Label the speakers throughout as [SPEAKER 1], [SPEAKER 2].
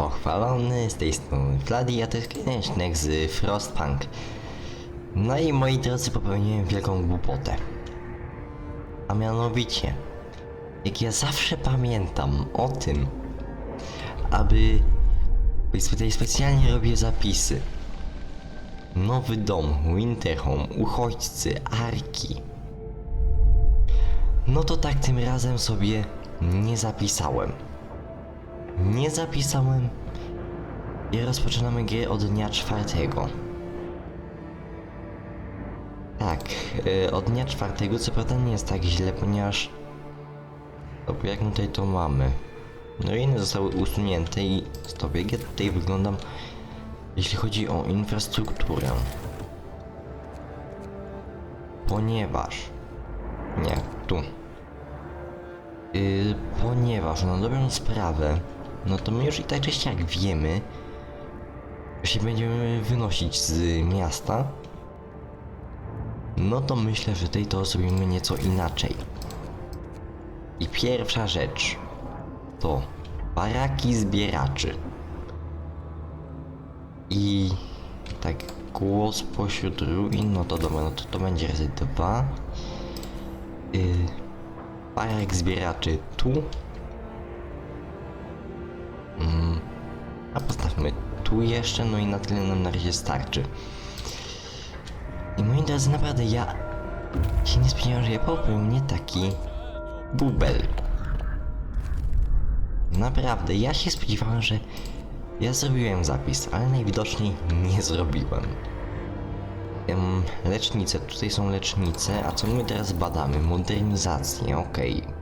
[SPEAKER 1] Pochwalony z tej strony Vladi, a to jest Koniecznek z Frostpunk. No i moi drodzy, popełniłem wielką głupotę. A mianowicie, jak ja zawsze pamiętam o tym, aby... Tutaj specjalnie robię zapisy. Nowy dom, Winterhome, uchodźcy, arki. No to tak tym razem sobie nie zapisałem. Nie zapisałem i rozpoczynamy grę od dnia czwartego. Tak, y, od dnia czwartego, co prawda nie jest tak źle, ponieważ... Jak my tutaj to mamy? No i inne zostały usunięte i stop, jak ja tutaj wyglądam, jeśli chodzi o infrastrukturę. Ponieważ... Nie, tu. Yy, ponieważ na dobrą sprawę, no to my już i tak czy siak wiemy, że się będziemy wynosić z miasta, no to myślę, że tej to zrobimy nieco inaczej. I pierwsza rzecz to baraki zbieraczy. I tak głos pośród ruin, no to dobra, no to to będzie razy dwa. Yy, barak zbieraczy tu. Mm, a postawmy tu jeszcze, no i na tyle nam na razie starczy. I moi drodzy, naprawdę ja się nie spodziewałem, że ja popełnię taki bubel. Naprawdę, ja się spodziewałem, że ja zrobiłem zapis, ale najwidoczniej nie zrobiłem. Em, lecznice, tutaj są lecznice, a co my teraz badamy? Modernizację, okej. Mm,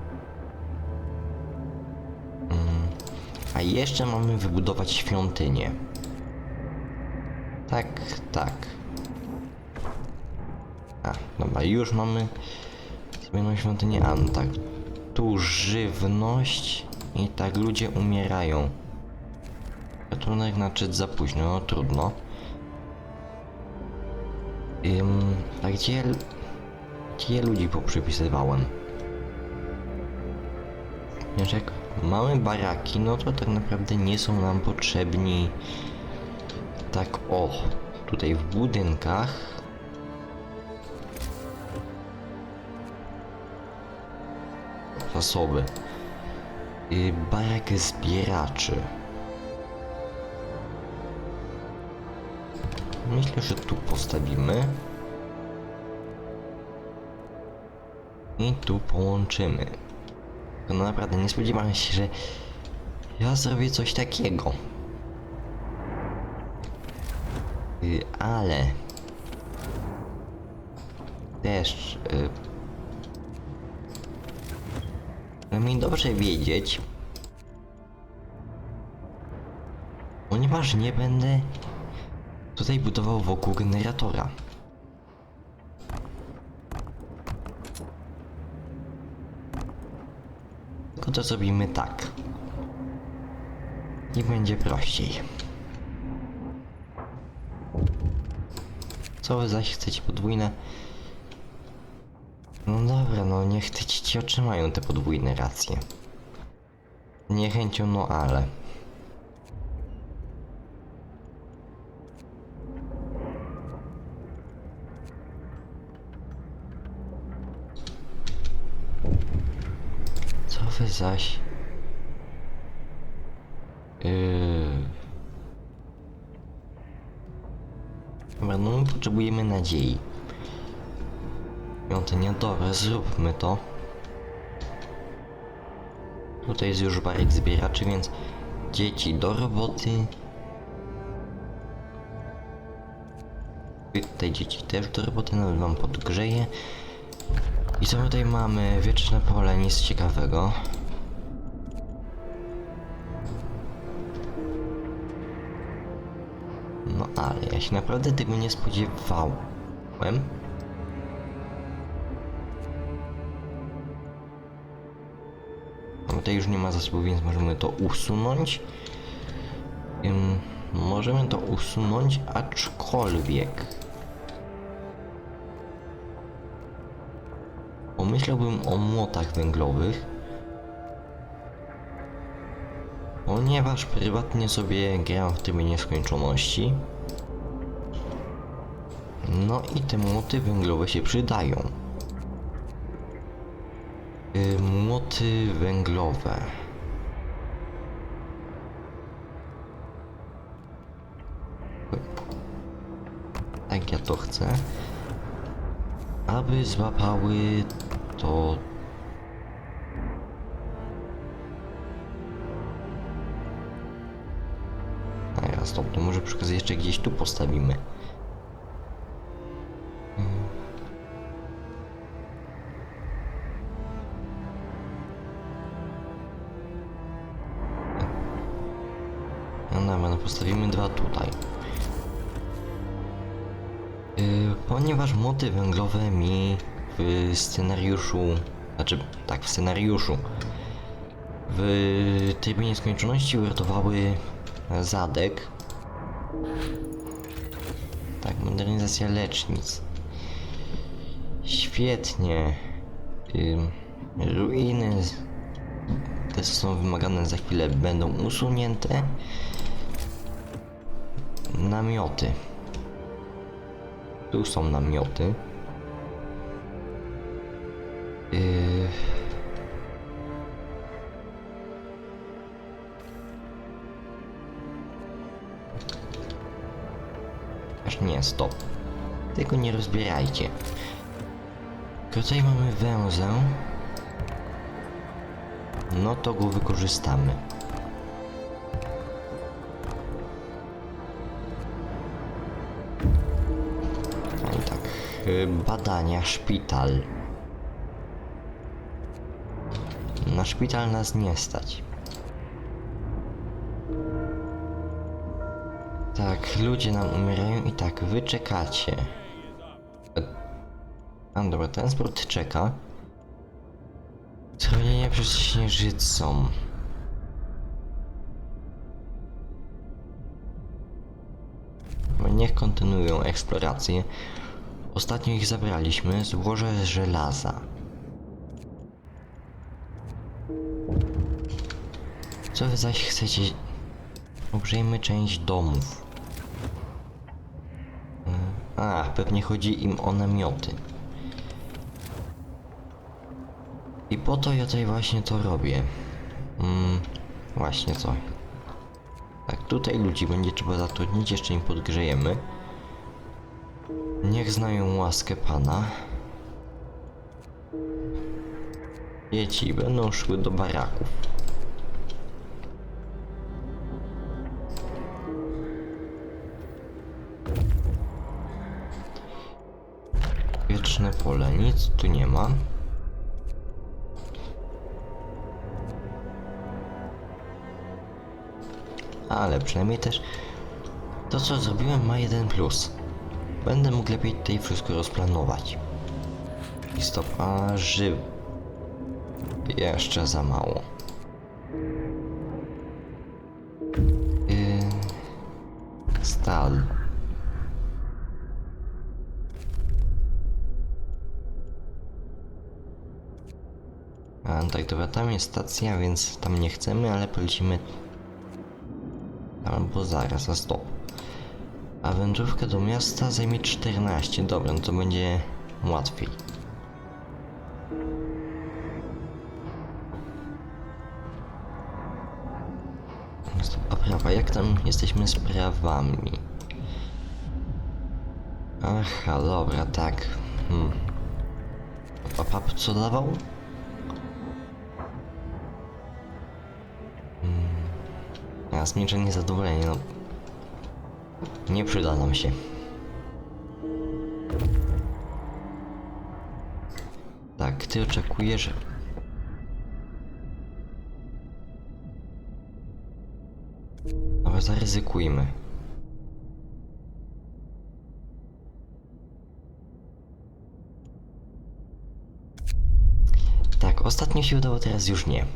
[SPEAKER 1] a jeszcze mamy wybudować świątynię. Tak, tak. A, dobra, już mamy jedną świątynię, a tak. Tu żywność i tak ludzie umierają. Ratunek znaczy za późno, no trudno. Ym, a gdzie, gdzie ludzi poprzypisywałem? Wiesz, jak mamy baraki, no to tak naprawdę nie są nam potrzebni tak o, tutaj w budynkach. Zasoby. Y, barak zbieraczy. Myślę, że tu postawimy. I tu połączymy. No naprawdę nie spodziewałem się, że ja zrobię coś takiego. Y, ale też y, no mi dobrze wiedzieć, ponieważ nie będę tutaj budował wokół generatora. To zrobimy tak. I będzie prościej. Co wy zaś chcecie podwójne? No dobra, no niech te dzieci otrzymają te podwójne racje. Niechęcią, no ale. Co wy zaś? Yy... No my potrzebujemy nadziei. Świątynia, dobra, zróbmy to. Tutaj jest już barek zbieraczy, więc dzieci do roboty. Tutaj dzieci też do roboty, nawet wam podgrzeję. I co my tutaj mamy? Wieczne pole, nic ciekawego. Ale ja się naprawdę tego nie spodziewałem. No tutaj już nie ma zasobów, więc możemy to usunąć. Możemy to usunąć, aczkolwiek... Pomyślałbym o młotach węglowych. Ponieważ prywatnie sobie gram w trybie nieskończoności. No i te młoty węglowe się przydają. Y, Młoty węglowe. Tak ja to chcę. Aby złapały to A ja stop, to może przy jeszcze gdzieś tu postawimy. Tutaj. Yy, ponieważ moty węglowe mi w scenariuszu, znaczy tak, w scenariuszu w trybie nieskończoności uratowały zadek. Tak, modernizacja lecznic. Świetnie. Ym, ruiny, te co są wymagane za chwilę będą usunięte. Namioty. Tu są namioty. Yy... Nie, stop. Tego nie rozbierajcie. Tutaj mamy węzeł. No to go wykorzystamy. Badania, szpital. Na szpital nas nie stać. Tak, ludzie nam umierają i tak, wy czekacie. E, A dobra, transport czeka. Schronienie przed śnieżycą. Niech kontynuują eksplorację. Ostatnio ich zabraliśmy, złoże żelaza. Co wy zaś chcecie? Ogrzejmy część domów. A, pewnie chodzi im o namioty. I po to ja tutaj właśnie to robię. Mm, właśnie co. Tak, tutaj ludzi będzie trzeba zatrudnić, jeszcze im podgrzejemy. Niech znają łaskę Pana. Dzieci będą szły do baraków. Wieczne pole, nic tu nie ma. Ale przynajmniej też to co zrobiłem ma jeden plus. Będę mógł lepiej tutaj wszystko rozplanować. I stop, a. Jeszcze za mało. Yy... Stal. A, tak, dobra, tam jest stacja, więc tam nie chcemy, ale polecimy Albo zaraz, a stop. A wędrówka do miasta zajmie 14. Dobra, no to będzie łatwiej. Stop, a prawa, jak tam jesteśmy z prawami? Aha, dobra, tak. Hmm. A pap co dawał? A zmierzenie zadowolenie, no. Nie przyda nam się. Tak, ty oczekujesz. Ale zaryzykujmy. Tak, ostatnio się udało, teraz już nie.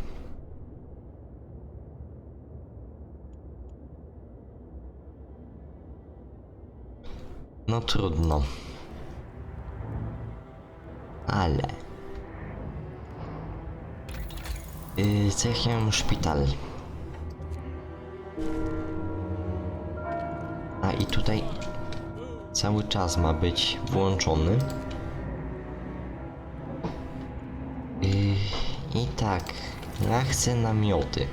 [SPEAKER 1] No trudno. Ale... Yy, cechiem szpital. A i tutaj cały czas ma być włączony. Yy, I tak, ja chcę namioty.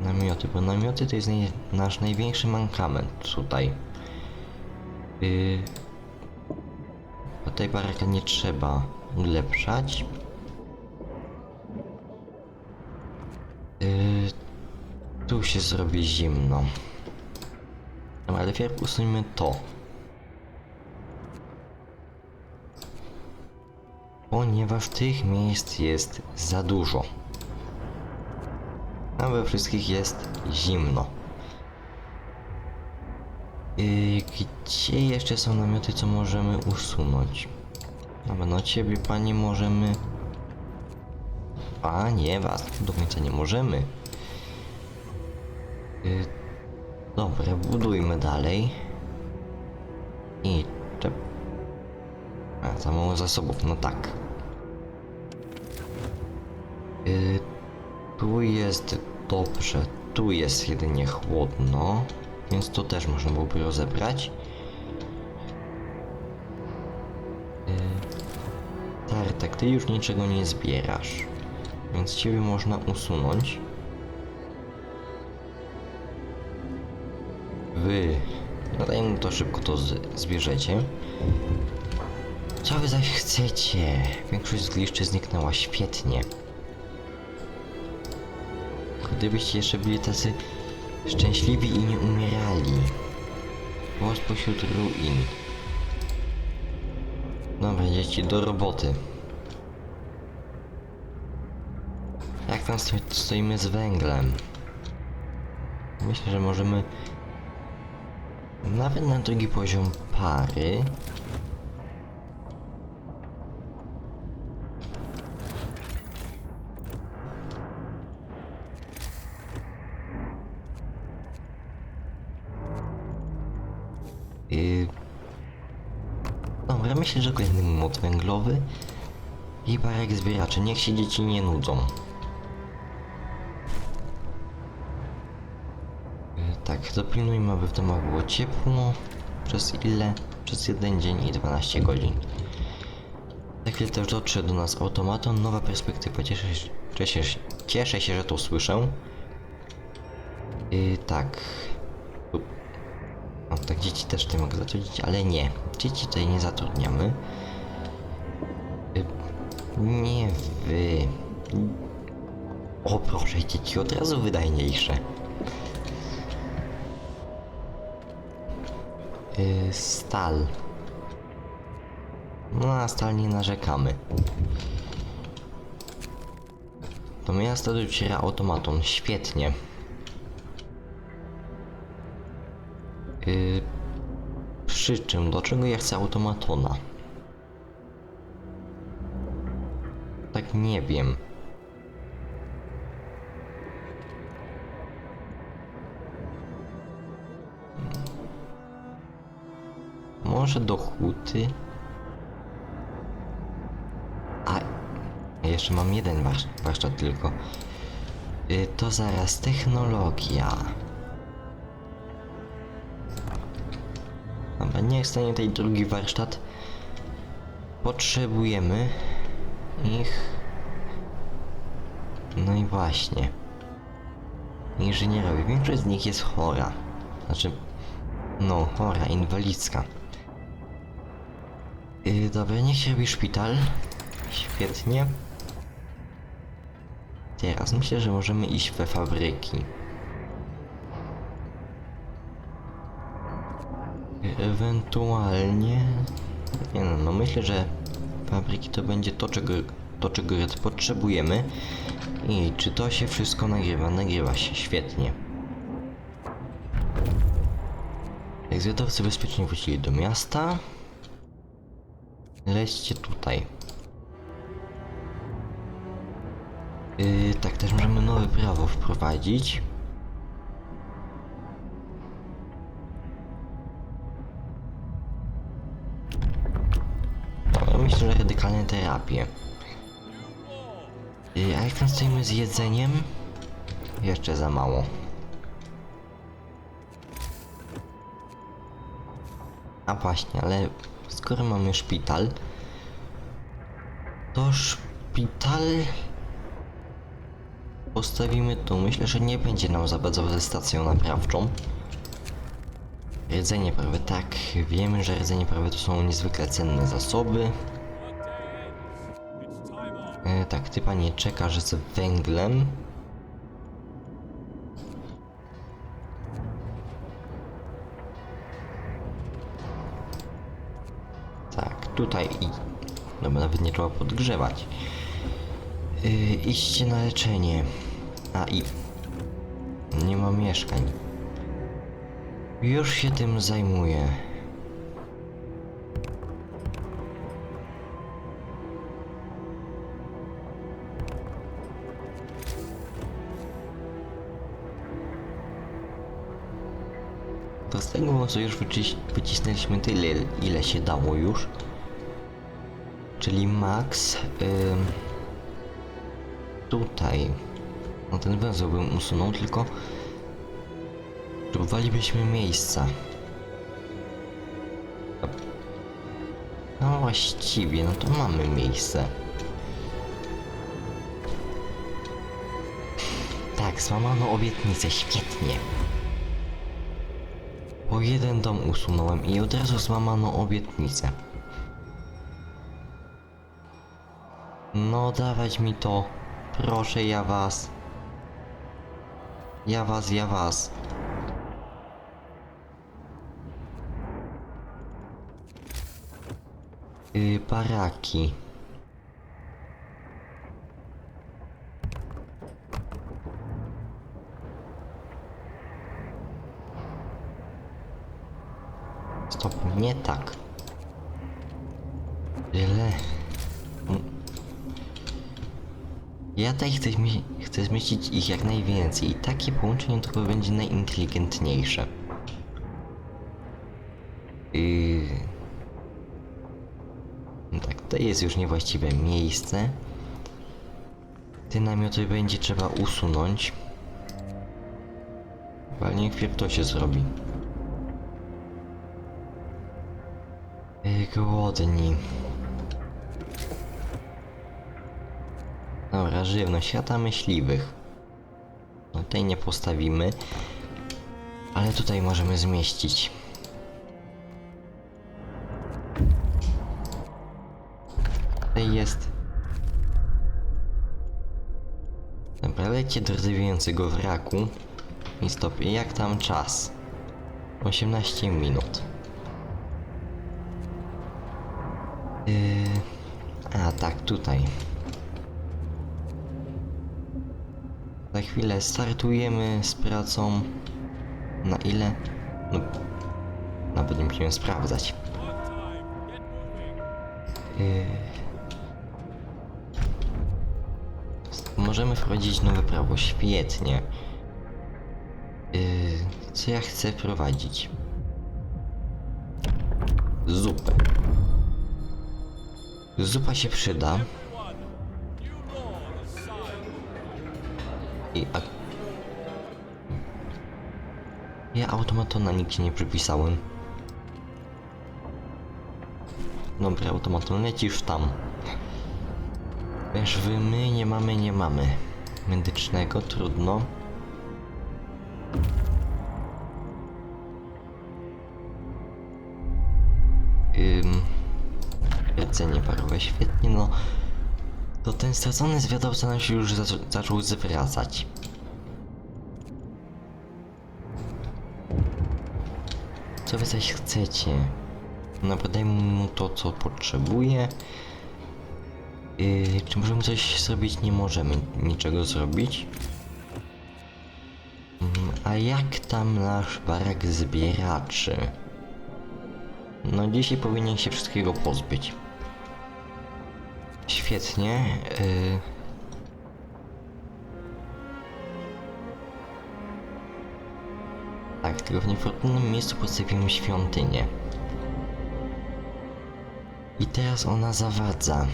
[SPEAKER 1] Namioty, bo namioty to jest nasz największy mankament tutaj. Yy, bo tej baraka nie trzeba ulepszać. Yy, tu się zrobi zimno. No, ale wpierw usuńmy to. Ponieważ tych miejsc jest za dużo. A we wszystkich jest zimno. Yy, gdzie jeszcze są namioty, co możemy usunąć? Dobra, no ciebie, panie, możemy... A nie, was do końca nie możemy. Yy, dobra, budujmy dalej. I... Czep... A, za mało zasobów, no tak. Yy, tu jest dobrze, tu jest jedynie chłodno, więc to też można byłoby rozebrać. Yy, Tartak, ty już niczego nie zbierasz, więc ciebie można usunąć. Wy, no to szybko to zbierzecie. Co wy zaś chcecie? Większość z gliszczy zniknęła świetnie. Gdybyście jeszcze byli tacy szczęśliwi i nie umierali. Głos pośród ruin. Dobra, dzieci, do roboty. Jak tam sto stoimy z węglem? Myślę, że możemy nawet na drugi poziom pary. Węglowy i barek zbieraczy. Niech się dzieci nie nudzą. Yy, tak, dopilnujmy, aby w domach było ciepło. Przez ile? Przez jeden dzień i 12 godzin. Za chwilę też dotrze do nas automaton. Nowa perspektywa. Cieszę się, cieszę, się- cieszę się że to słyszę. Yy, tak. O, tak dzieci też tutaj mogę zatrudnić, ale nie. Dzieci tutaj nie zatrudniamy. Nie wy. O proszę, dzieci od razu wydajniejsze. Y, Stal. No na stal nie narzekamy. Do miasta dociera automaton. Świetnie. Yy, przy czym, do czego ja chcę automatona? Nie wiem. Może do huty? A, jeszcze mam jeden warsz- warsztat tylko. Yy, to zaraz technologia. Dobra, niech stanie tutaj drugi warsztat. Potrzebujemy ich. No i właśnie. Inżynierowie. Większość z nich jest chora. Znaczy, no, chora, inwalidzka. Yy, dobra, niech się robi szpital. Świetnie. Teraz myślę, że możemy iść we fabryki. Ewentualnie... Nie no, no myślę, że fabryki to będzie to, czego, to, czego potrzebujemy. I czy to się wszystko nagrywa? Nagrywa się, świetnie. Jak zwiadowcy bezpiecznie wrócili do miasta. Lećcie tutaj. Yy, tak, też możemy nowe prawo wprowadzić. No, myślę, że radykalne terapie. Yy, a jak tam stoimy z jedzeniem? Jeszcze za mało. A właśnie, ale skoro mamy szpital, to szpital postawimy tu. Myślę, że nie będzie nam za bardzo ze stacją naprawczą. Rdzenie prawe, tak, wiemy, że rdzenie prawe to są niezwykle cenne zasoby. E, tak, ty panie czekasz z węglem. Tak, tutaj i... No bo nawet nie trzeba podgrzewać. Iście na leczenie. A i... Nie ma mieszkań. Już się tym zajmuję. Tego co już wycis wycisnęliśmy tyle, ile się dało już. Czyli max. Tutaj. No ten węzeł bym usunął, tylko. Próbowalibyśmy miejsca. No właściwie, no to mamy miejsce. Tak, złamano obietnicę, świetnie. Bo jeden dom usunąłem i od razu złamano obietnicę. No dawać mi to. Proszę ja was. Ja was, ja was. Yy, baraki. Stop, nie tak. Tyle. Ja tutaj chcę, chcę zmieścić ich jak najwięcej i takie połączenie to chyba będzie najinteligentniejsze. Yy... Tak, to jest już niewłaściwe miejsce. Te namioty będzie trzeba usunąć. Ale niech to się zrobi. Głodni. Dobra, żywność, świata myśliwych. No tej nie postawimy. Ale tutaj możemy zmieścić. Tutaj jest... Dobra, lecie do rdzewiającego wraku. I stop, jak tam czas? 18 minut. Yy... A, tak, tutaj. Za chwilę startujemy z pracą. Na ile? No, nawet nie musimy sprawdzać. Yy... Możemy wprowadzić nowe prawo, świetnie. Yy, co ja chcę wprowadzić? Zupę. Zupa się przyda. I. Ja automatona nigdzie nie przypisałem. Dobra, automaton lecisz tam. Wiesz, wy my nie mamy, nie mamy. Medycznego, trudno. Świetnie, no. To ten stracony zwiadowca nam się już zac zaczął zwracać. Co wy zaś chcecie? No podajmy mu to, co potrzebuje. Yy, czy możemy coś zrobić? Nie możemy niczego zrobić. Mm, A jak tam nasz barak zbieraczy? No dzisiaj powinien się wszystkiego pozbyć. Świetnie. Yy... Tak, tylko w niefortunnym miejscu postawimy świątynię. I teraz ona zawadza.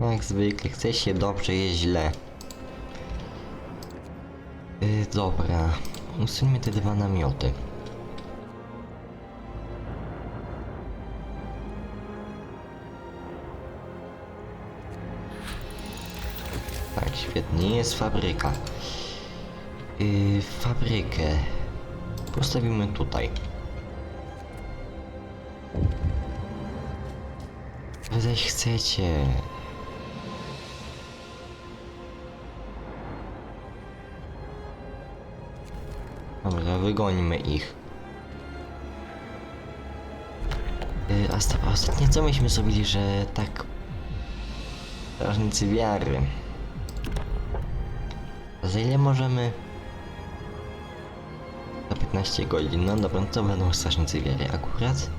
[SPEAKER 1] Jak zwykle, chce się dobrze, jest źle. Yy, dobra, usuńmy te dwa namioty. Świetnie, jest fabryka. Yy, fabrykę postawimy tutaj. Wy zaś chcecie. Dobra, wygońmy ich. Yy, a a ostatnio co myśmy zrobili, że tak... Strażnicy wiary. Za ile możemy? Za 15 godzin. No dobra, to będą strażnicy wiary akurat.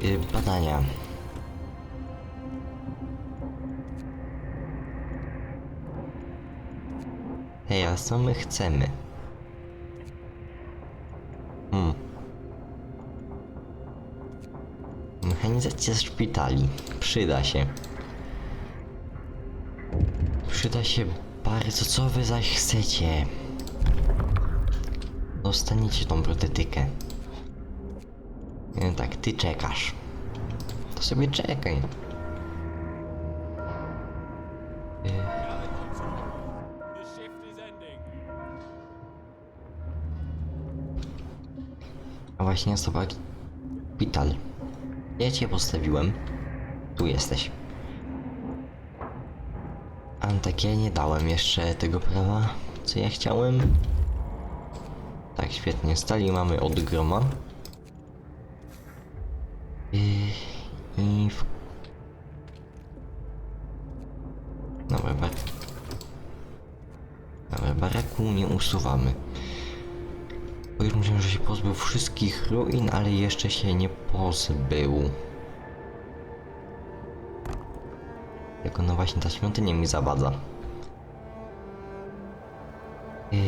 [SPEAKER 1] Yy, badania. Teraz co my chcemy? Hmm. Mechanizacja szpitali. Przyda się. Przyda się bardzo. Co wy zaś chcecie? Dostaniecie tą protetykę. E, Tak, ty czekasz. To sobie czekaj. A właśnie osoba szpital. Ja cię postawiłem. Tu jesteś. A ja nie dałem jeszcze tego prawa, co ja chciałem. Tak, świetnie. Stali mamy od groma. Yy, I w... Dobra, bar... Dobra, baraku nie usuwamy. Bo już myślałem, że się pozbył wszystkich ruin, ale jeszcze się nie pozbył. Tylko no właśnie ta świątynia mi zawadza. Yy...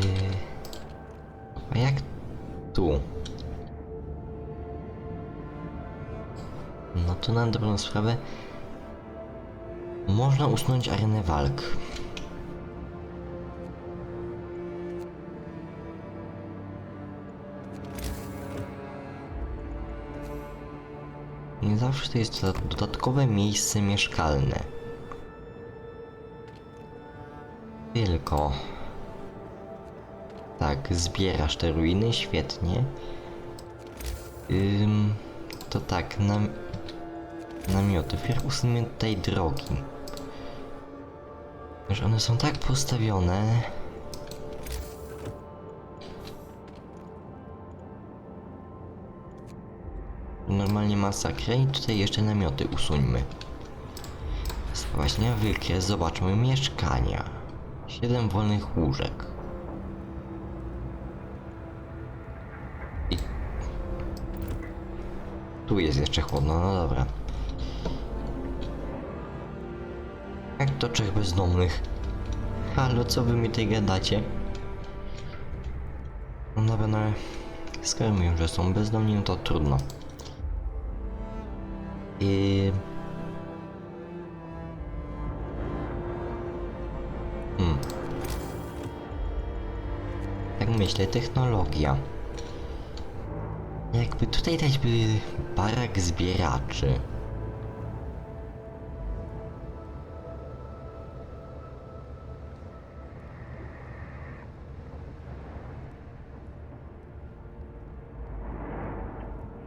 [SPEAKER 1] A jak tu? No to na dobrą sprawę można usunąć arenę walk. Nie zawsze to jest doda- dodatkowe miejsce mieszkalne. Tylko. Tak, zbierasz te ruiny, świetnie. Ym, to tak, nam, namioty. Wpierw usuńmy tutaj drogi. Że one są tak postawione. Normalnie masakra i tutaj jeszcze namioty usuńmy. Właśnie wykres, zobaczmy mieszkania. 7 wolnych łóżek. I... Tu jest jeszcze chłodno, no dobra. Jak to trzech bezdomnych? Halo, co wy mi tutaj gadacie? No dobra, no skoro mówią, że są bezdomni, no to trudno. I... Myślę, technologia. Jakby tutaj dać by barak zbieraczy.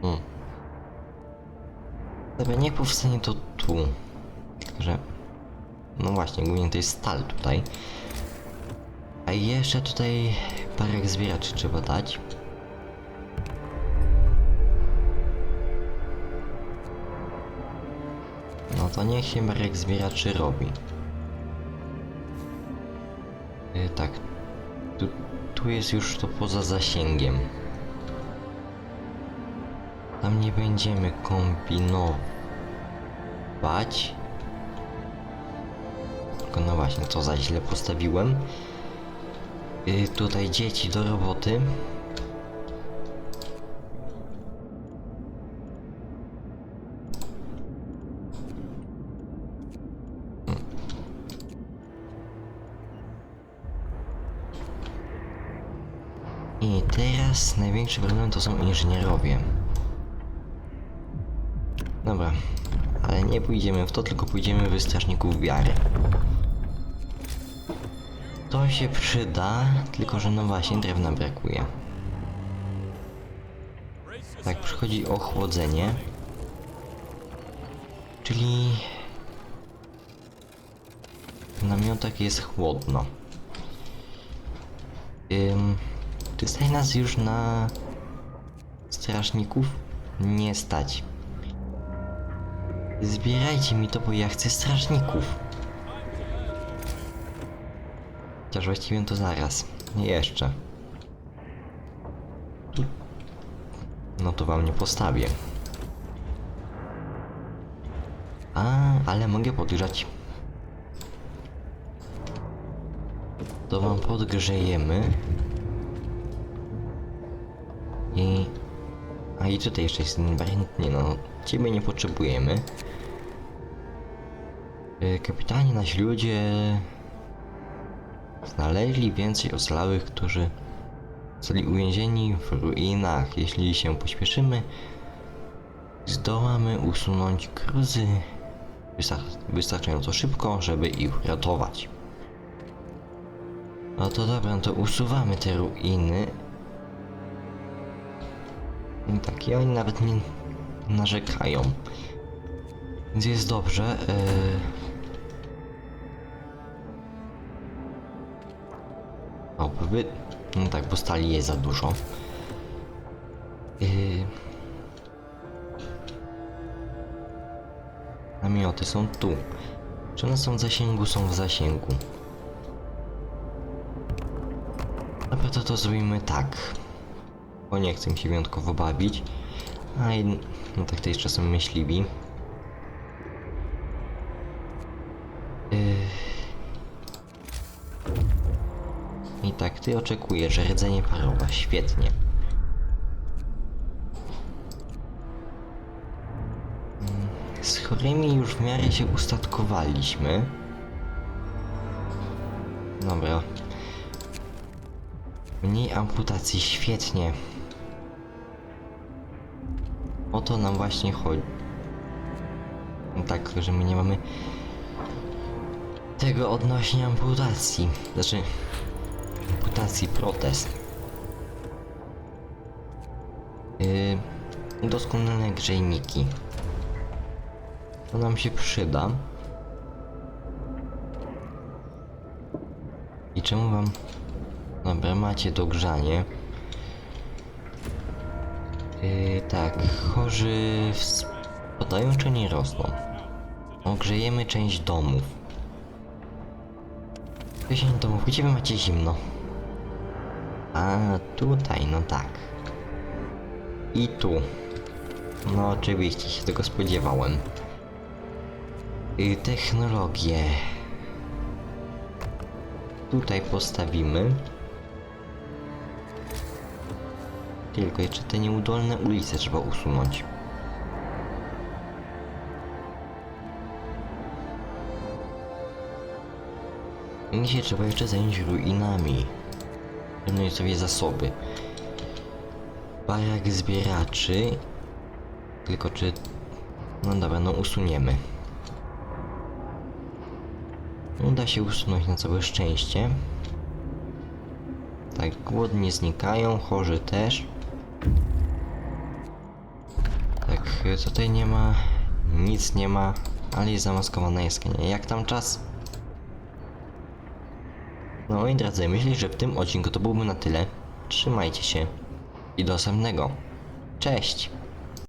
[SPEAKER 1] Hmm. Dobra, niech powstanie to tu. Że... No właśnie, głównie to jest stal tutaj. A jeszcze tutaj parę zbieraczy trzeba dać. No to niech się barek zbieraczy robi. Yy, tak. Tu, tu jest już to poza zasięgiem. Tam nie będziemy kombinować. Tylko no właśnie, co za źle postawiłem. Yy, tutaj dzieci do roboty. I teraz największy problem to są inżynierowie. Dobra, ale nie pójdziemy w to, tylko pójdziemy w strażników wiary. Się przyda, tylko że no właśnie drewna brakuje. Tak, przychodzi ochłodzenie. Czyli w namiotach jest chłodno. Ym, czy stać nas już na strażników? Nie stać. Zbierajcie mi to, bo ja chcę strażników. Chociaż właściwie to zaraz. Nie jeszcze. No to wam nie postawię. A, ale mogę podgrzać. To wam podgrzejemy. I... A i tutaj jeszcze jest. Nie no, ciebie nie potrzebujemy. E, Kapitanie, nasi ludzie... Znaleźli więcej ocalałych, którzy zostali uwięzieni w ruinach. Jeśli się pośpieszymy, zdołamy usunąć gruzy wystar- wystarczająco szybko, żeby ich uratować. No to dobra, no to usuwamy te ruiny. I tak, i oni nawet nie narzekają. Więc jest dobrze. Yy... Wy... No tak, bo stali jest za dużo. Yy... Namioty są tu. Czy one są w zasięgu? Są w zasięgu. Dobra, to to zrobimy tak. Bo nie chcę się wyjątkowo bawić. A i... No tak, to jest czasem myśliwi. Yy... tak, ty oczekujesz rdzenie parowe. Świetnie. Z chorymi już w miarę się ustatkowaliśmy. Dobra. Mniej amputacji, świetnie. O to nam właśnie chodzi. No Tak, że my nie mamy tego odnośnie amputacji. Znaczy, amputacji protest. Yy, doskonale grzejniki. To nam się przyda. I czemu wam... Dobra, macie dogrzanie. Yy, tak, chorzy spadają czy nie rosną? Ogrzejemy część domów. 10 domów, gdzie wy macie zimno? A, tutaj, no tak. I tu. No oczywiście się tego spodziewałem. Y, technologię. Tutaj postawimy. Tylko jeszcze te nieudolne ulice trzeba usunąć. I się trzeba jeszcze zająć ruinami. Zajmuję sobie zasoby. Barak zbieraczy. Tylko czy... No dobra, no usuniemy. Uda się usunąć na całe szczęście. Tak, głodni znikają, chorzy też. Tak, tutaj nie ma, nic nie ma, ale jest zamaskowana jaskinia. Jak tam czas? No moi drodzy, myślę, że w tym odcinku to byłby na tyle. Trzymajcie się i do następnego. Cześć!